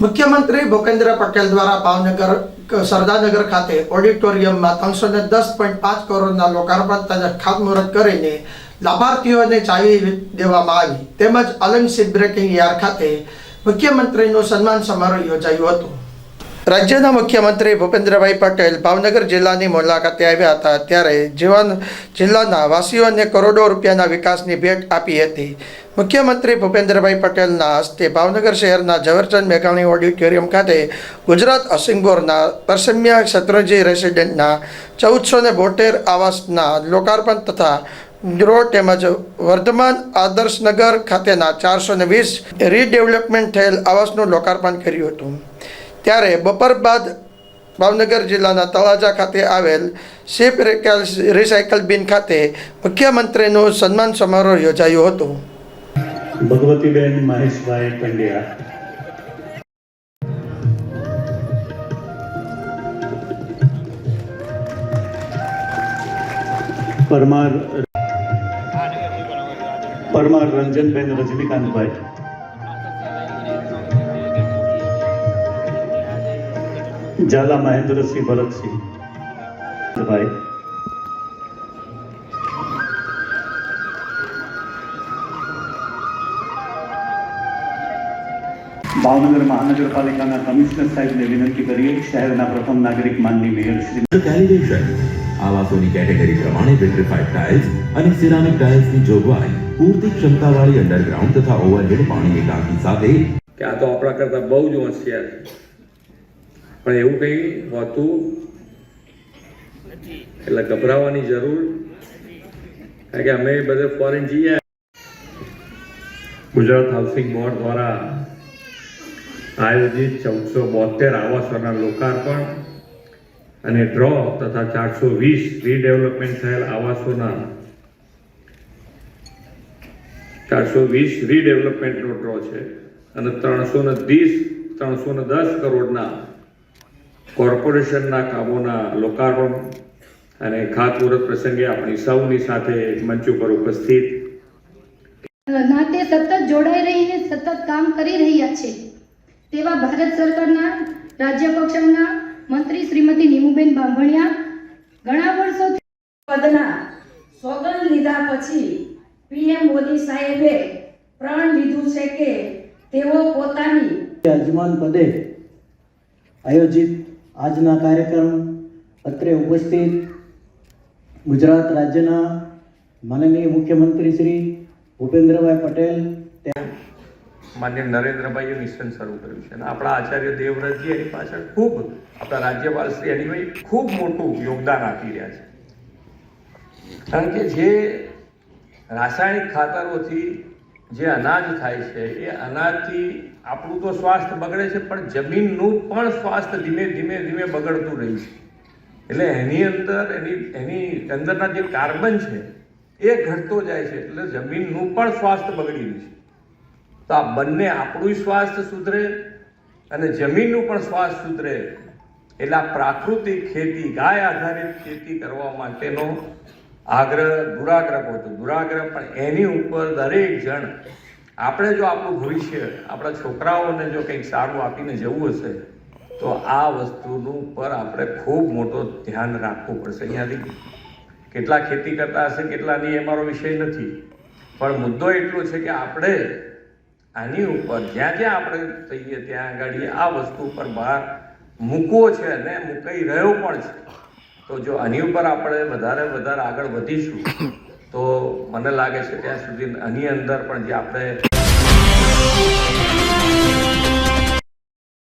મુખ્યમંત્રી ભૂપેન્દ્ર પટેલ દ્વારા ભાવનગર સરદારનગર ખાતે ઓડિટોરિયમમાં ત્રણસો ને દસ પોઈન્ટ પાંચ કરોડના લોકાર્પણ તથા ખાતમુહૂર્ત કરીને લાભાર્થીઓને ચાવી દેવામાં આવી. તેમજ અલંગ સીટ બ્રેકિંગ યાર ખાતે મુખ્યમંત્રીનું સન્માન સમારોહ યોજાયું હતું. રાજ્યના મુખ્યમંત્રી ભૂપેન્દ્રભાઈ પટેલ ભાવનગર જિલ્લાની મુલાકાતે આવ્યા હતા ત્યારે જીવન જિલ્લાના વાસીઓને કરોડો રૂપિયાના વિકાસની ભેટ આપી હતી. મુખ્યમંત્રી ભૂપેન્દ્રભાઈ પટેલના હસ્તે ભાવનગર શહેરના ઝવેરચંદ મેઘાણી ઓડિટોરિયમ ખાતે ગુજરાત અસિંગોરના પરસમ્યા શત્રુંજી રેસિડેન્ટના ચૌદસો ને બોટેર આવાસના લોકાર્પણ તથા રોડ તેમજ વર્ધમાન આદર્શનગર ખાતેના ચારસો ને વીસ રીડેવલપમેન્ટ થયેલ આવાસનું લોકાર્પણ કર્યું હતું. ત્યારે બપોર બાદ ભાવનગર જિલ્લાના તળાજા ખાતે આવેલ શિપ રિસાયકલ બિન ખાતે મુખ્યમંત્રીનું સન્માન સમારોહ યોજાયો હતો. ભગવતીબેન મહેશભાઈ પંડ્યા. પરમાર પરમાર રંજનબેન રજનીકાંતભાઈ. ઝાલા મહેન્દ્રસિંહ ભરતસિંહ. ભાઈ. ભાવનગર મહાનગરપાલિકાના કમિશનર સાહેબને વિનંતી કરીએ શહેરના પ્રથમ નાગરિક માનની મેયર શ્રી કેલિબ્રેશન આવાસોની કેટેગરી પ્રમાણે વિટ્રિફાઈડ ટાઇલ્સ અને સિરામિક ટાઇલ્સની જોગવાઈ પૂરતી ક્ષમતાવાળી અંડરગ્રાઉન્ડ તથા ઓવરહેડ પાણીની ટાંકી સાથે કે આ તો આપણા કરતા બહુ જ હોશિયાર છે. પણ એવું કંઈ હોતું એટલે ગભરાવાની જરૂર. કારણ કે અમે બધે ફોરેન જઈએ ગુજરાત હાઉસિંગ બોર્ડ દ્વારા આયોજિત ચૌદસો બોતેર આવાસોના લોકાર્પણ અને ડ્રો તથા ચારસો વીસ રીડેવલપમેન્ટ થયેલ આવાસોના ચારસો વીસ રીડેવલપમેન્ટનો ડ્રો છે અને ત્રણસો ને ત્રીસ ત્રણસો ને દસ કરોડના કોર્પોરેશનના કામોના લોકાર્પણ અને ખાતમુહૂર્ત પ્રસંગે આપણી સૌની સાથે મંચ ઉપર ઉપસ્થિત. નાતે સતત જોડાઈ રહીને સતત કામ કરી રહ્યા છે. તેવા ભારત સરકારના રાજ્ય કક્ષાના મંત્રી શ્રીમતી નીમુબેન બાંભણિયા ઘણા વર્ષોથી પદના સોગંદ લીધા પછી પીએમ મોદી સાહેબે પ્રણ લીધું છે કે તેઓ પોતાની યજમાન પદે આયોજિત આજના કાર્યક્રમ અત્રે ઉપસ્થિત ગુજરાત રાજ્યના માનનીય મુખ્યમંત્રી શ્રી ભૂપેન્દ્રભાઈ પટેલ માન્ય નરેન્દ્રભાઈએ મિશન શરૂ કર્યું છે. અને આપણા આચાર્ય દેવવ્રતજી એની પાછળ ખૂબ આપણા રાજ્યપાલ શ્રી અનિભાઈ ખૂબ મોટું યોગદાન આપી રહ્યા છે. કારણ કે જે રાસાયણિક ખાતરોથી જે અનાજ થાય છે, એ અનાજથી આપણું તો સ્વાસ્થ્ય બગડે છે, પણ જમીનનું પણ સ્વાસ્થ્ય ધીમે ધીમે ધીમે બગડતું રહ્યું છે. એટલે એની અંદર, એની એની અંદરના જે કાર્બન છે, એ ઘટતો જાય છે, એટલે જમીનનું પણ સ્વાસ્થ્ય બગડી રહ્યું છે. તો આ બંને આપણું સ્વાસ્થ્ય સુધરે અને જમીનનું પણ સ્વાસ્થ્ય સુધરે. એટલે આ પ્રાકૃતિક ખેતી, ગાય આધારિત ખેતી કરવા માટેનો આગ્રહ, દુરાગ્રહ પોતું. દુરાગ્રહ પણ એની ઉપર દરેક જણ, આપણે જો આપણું ભવિષ્ય, આપણા છોકરાઓને જો કંઈક સારું આપીને જવું હશે, તો આ વસ્તુનું પર આપણે ખૂબ મોટો ધ્યાન રાખવું પડશે. અહીંયાથી કેટલા ખેતી કરતા હશે કેટલાની એ મારો વિષય નથી. પણ મુદ્દો એટલો છે કે આપણે આની ઉપર, જ્યાં જ્યાં આપણે થઈએ, ત્યાં આગળ આ વસ્તુ પર બહાર મૂકવો છે અને મૂકાઈ રહ્યો પણ છે. તો જો આની ઉપર આપણે વધારે વધારે આગળ વધીશું, તો મને લાગે છે ત્યાં સુધી આની અંદર પણ જે આપણે